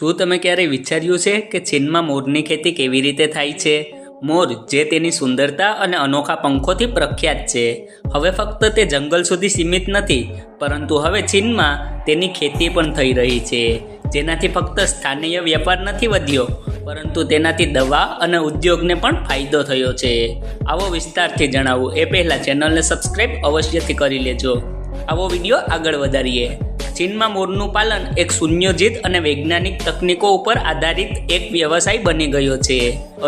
શું તમે ક્યારેય વિચાર્યું છે કે ચીનમાં મોરની ખેતી કેવી રીતે થાય છે? મોર જે તેની સુંદરતા અને અનોખા પંખોથી પ્રખ્યાત છે. હવે ફક્ત તે જંગલ સુધી સીમિત નથી, પરંતુ હવે ચીનમાં તેની ખેતી પણ થઈ રહી છે. જેનાથી ફક્ત સ્થાનીય વેપાર નથી વધ્યો, પરંતુ તેનાથી દવા અને ઉદ્યોગને પણ ફાયદો થયો છે. આવો વિસ્તારથી જણાવું. એ પહેલાં ચેનલને સબસ્ક્રાઈબ અવશ્યથી કરી લેજો. આવો વીડિયો આગળ વધારીએ. ચીનમાં મોરનું પાલન એક સુન્યોજિત અને વૈજ્ઞાનિક તકનીકો ઉપર આધારિત એક વ્યવસાય બની ગયો છે.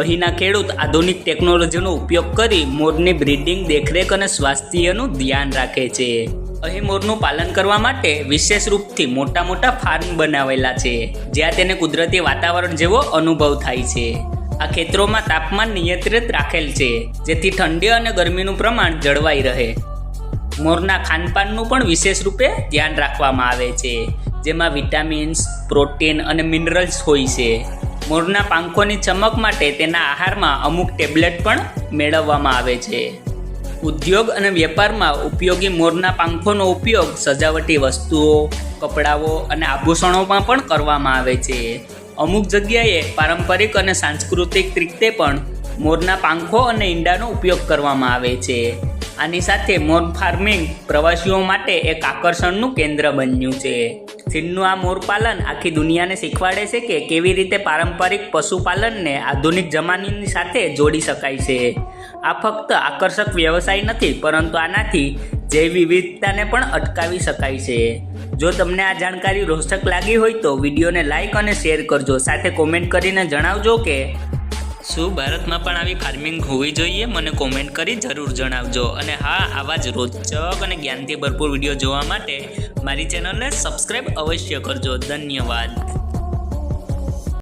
અહીંના ખેડૂત આધુનિક ટેકનોલોજીનો ઉપયોગ કરી મોરની બ્રીડિંગ દેખરેખ અને સ્વાસ્થ્યનું ધ્યાન રાખે છે. અહીં મોરનું પાલન કરવા માટે વિશેષ રૂપથી મોટા મોટા ફાર્મ બનાવેલા છે, જ્યાં તેને કુદરતી વાતાવરણ જેવો અનુભવ થાય છે. આ ખેતરોમાં તાપમાન નિયંત્રિત રાખેલ છે, જેથી ઠંડી અને ગરમીનું પ્રમાણ જળવાઈ રહે. મોરના ખાનપાનનું પણ વિશેષ રૂપે ધ્યાન રાખવામાં આવે છે. જેમાં વિટામિન્સ, પ્રોટીન અને મિનરલ્સ હોય છે. મોરના પાંખોની ચમક માટે તેના આહારમાં અમુક ટેબ્લેટ પણ મેળવવામાં આવે છે. ઉદ્યોગ અને વેપારમાં ઉપયોગી મોરના પાંખોનો ઉપયોગ સજાવટી વસ્તુઓ, કપડાઓ અને આભૂષણોમાં પણ કરવામાં આવે છે. અમુક જગ્યાએ પારંપરિક અને સાંસ્કૃતિક રીતે પણ મોરના પાંખો અને ઈંડાનો ઉપયોગ કરવામાં આવે છે. આની સાથે મોર ફાર્મિંગ પ્રવાસીઓ માટે એક આકર્ષણનું કેન્દ્ર બન્યું છે. ચીનનું આ મોર પાલન આખી દુનિયાને શીખવાડે છે કે કેવી રીતે પારંપરિક પશુપાલનને આધુનિક જમાનાની સાથે જોડી શકાય છે. આ ફક્ત આકર્ષક વ્યવસાય નથી, પરંતુ આનાથી જૈવ વિવિધતાને પણ અટકાવી શકાય છે. જો તમને આ જાણકારી રોચક લાગી હોય તો વિડીયોને લાઇક અને શેર કરજો. સાથે કોમેન્ટ કરીને જણાવજો કે શું ભારતમાં પણ આવી ફાર્મિંગ હોવી જોઈએ? મને કોમેન્ટ કરી જરૂર જણાવજો. અને હા, આવા જ રોચક અને જ્ઞાનથી ભરપૂર વીડિયો જોવા માટે મારી ચેનલને સબસ્ક્રાઈબ અવશ્ય કરજો. ધન્યવાદ.